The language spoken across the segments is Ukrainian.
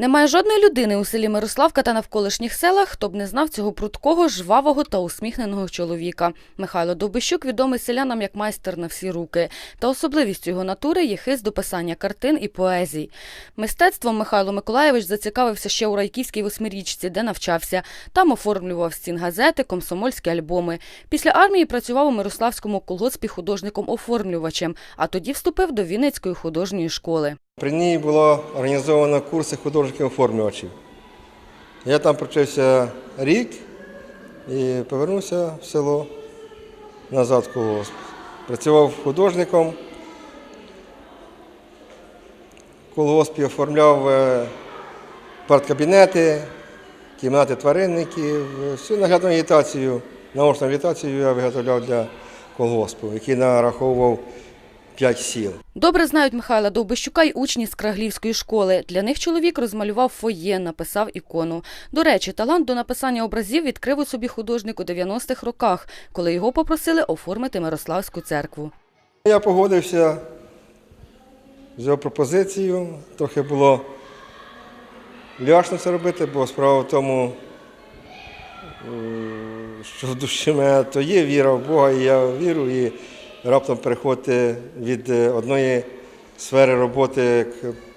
Немає жодної людини у селі Мирославка та навколишніх селах, хто б не знав цього прудкого, жвавого та усміхненого чоловіка. Михайло Довбищук відомий селянам як майстер на всі руки. Та особливістю його натури є хист до писання картин і поезій. Мистецтвом Михайло Миколаєвич зацікавився ще у Райківській восьмирічці, де навчався. Там оформлював стінгазети, комсомольські альбоми. Після армії працював у Мирославському колгоспі художником-оформлювачем, а тоді вступив до Вінницької художньої школи. При ній було організовано курси художників оформлювачів. Я там провчився рік і повернувся в село назад в колгосп. Працював художником. В оформляв е, парткабінети, кімнати тваринників, всю наглядну агітацію, наочну агітацію я виготовляв для колгоспу, який нараховував 5 сіл. Добре знають Михайла Довбищука й учні з Краглівської школи. Для них чоловік розмалював фоє, написав ікону. До речі, талант до написання образів відкрив у собі художник у 90-х роках, коли його попросили оформити Мирославську церкву. Я погодився з його пропозицією. Трохи було лячно це робити, бо справа в тому, е, що в душі мене то є віра в Бога, і я вірю, і раптом переходити від е, одної сфери роботи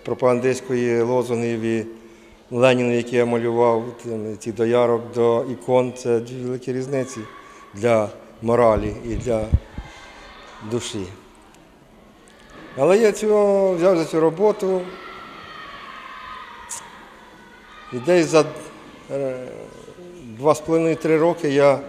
пропагандистської лозунгів і Леніна, які я малював, ці доярок до ікон, це дві великі різниці для моралі і для душі. Але я цього взяв за цю роботу. І десь за е, два з половиною-три роки я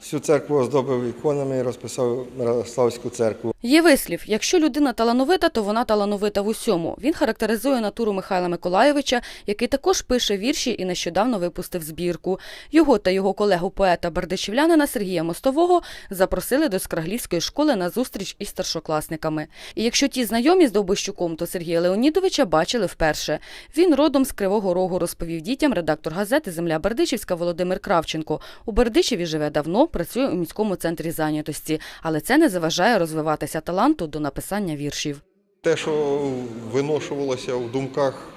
всю церкву оздобив іконами і розписав Мирославську церкву. Є вислів: якщо людина талановита, то вона талановита в усьому. Він характеризує натуру Михайла Миколаєвича, який також пише вірші і нещодавно випустив збірку. Його та його колегу поета бердичівлянина Сергія Мостового запросили до Скраглівської школи на зустріч із старшокласниками. І якщо ті знайомі з Довбищуком, то Сергія Леонідовича бачили вперше. Він родом з Кривого Рогу розповів дітям редактор газети Земля Бердичівська Володимир Кравченко. У Бердичеві живе давно, працює у міському центрі зайнятості, але це не заважає розвиватися таланту до написання віршів. Те, що виношувалося в думках,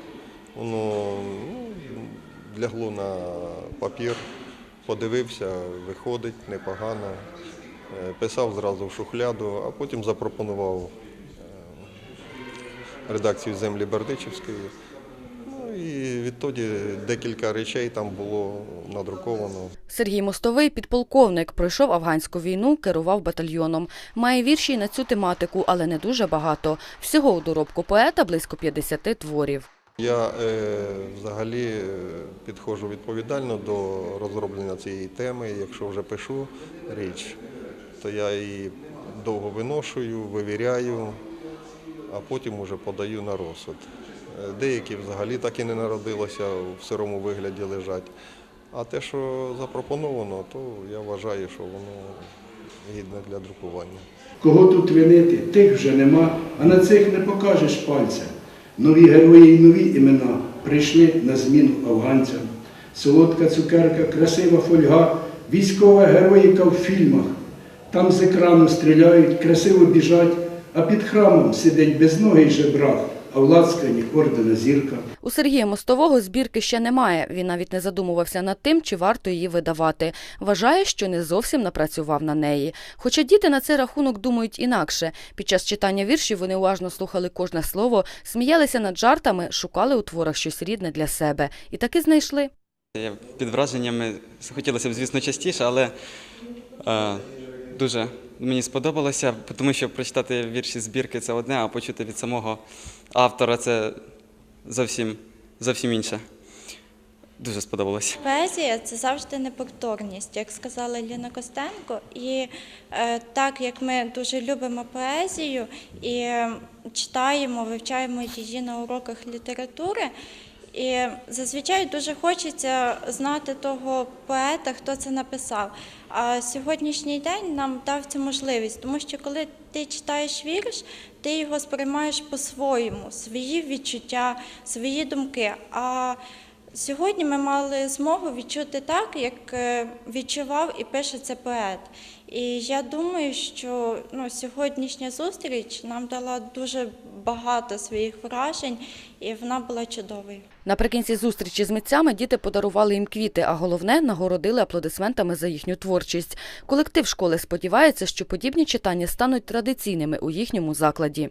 воно ну, лягло на папір, подивився, виходить непогано. Е, Писав зразу в шухляду, а потім запропонував е, редакцію землі Бердичівської. І відтоді декілька речей там було надруковано. Сергій Мостовий, підполковник, пройшов афганську війну, керував батальйоном. Має вірші на цю тематику, але не дуже багато. Всього у доробку поета близько 50 творів. Я е, взагалі е, підходжу відповідально до розроблення цієї теми. Якщо вже пишу річ, то я її довго виношую, вивіряю, а потім уже подаю на розсуд. Деякі взагалі так і не народилося, в сирому вигляді лежать. А те, що запропоновано, то я вважаю, що воно гідне для друкування. Кого тут винити, тих вже нема, а на цих не покажеш пальця. Нові герої й нові імена прийшли на зміну афганцям. Солодка цукерка, красива фольга, військова героїка в фільмах. Там з екрану стріляють, красиво біжать, а під храмом сидить безногий жебрак, а в лацкані ордена зірка. У Сергія Мостового збірки ще немає. Він навіть не задумувався над тим, чи варто її видавати. Вважає, що не зовсім напрацював на неї. Хоча діти на цей рахунок думають інакше. Під час читання віршів вони уважно слухали кожне слово, сміялися над жартами, шукали у творах щось рідне для себе. І таки знайшли. Я під враженнями хотілося б, звісно, частіше, але е, дуже мені сподобалося, тому що прочитати вірші збірки це одне, а почути від самого автора це зовсім, зовсім інше. Дуже сподобалося. Поезія це завжди неповторність, як сказала Ліна Костенко. І е, так як ми дуже любимо поезію і читаємо, вивчаємо її на уроках літератури. І зазвичай дуже хочеться знати того поета, хто це написав. А сьогоднішній день нам дав цю можливість, тому що коли ти читаєш вірш, ти його сприймаєш по-своєму, свої відчуття, свої думки. А Сьогодні ми мали змогу відчути так, як е, відчував і пише це поет. І я думаю, що ну, сьогоднішня зустріч нам дала дуже багато своїх вражень, і вона була чудовою. Наприкінці зустрічі з митцями діти подарували їм квіти, а головне нагородили аплодисментами за їхню творчість. Колектив школи сподівається, що подібні читання стануть традиційними у їхньому закладі.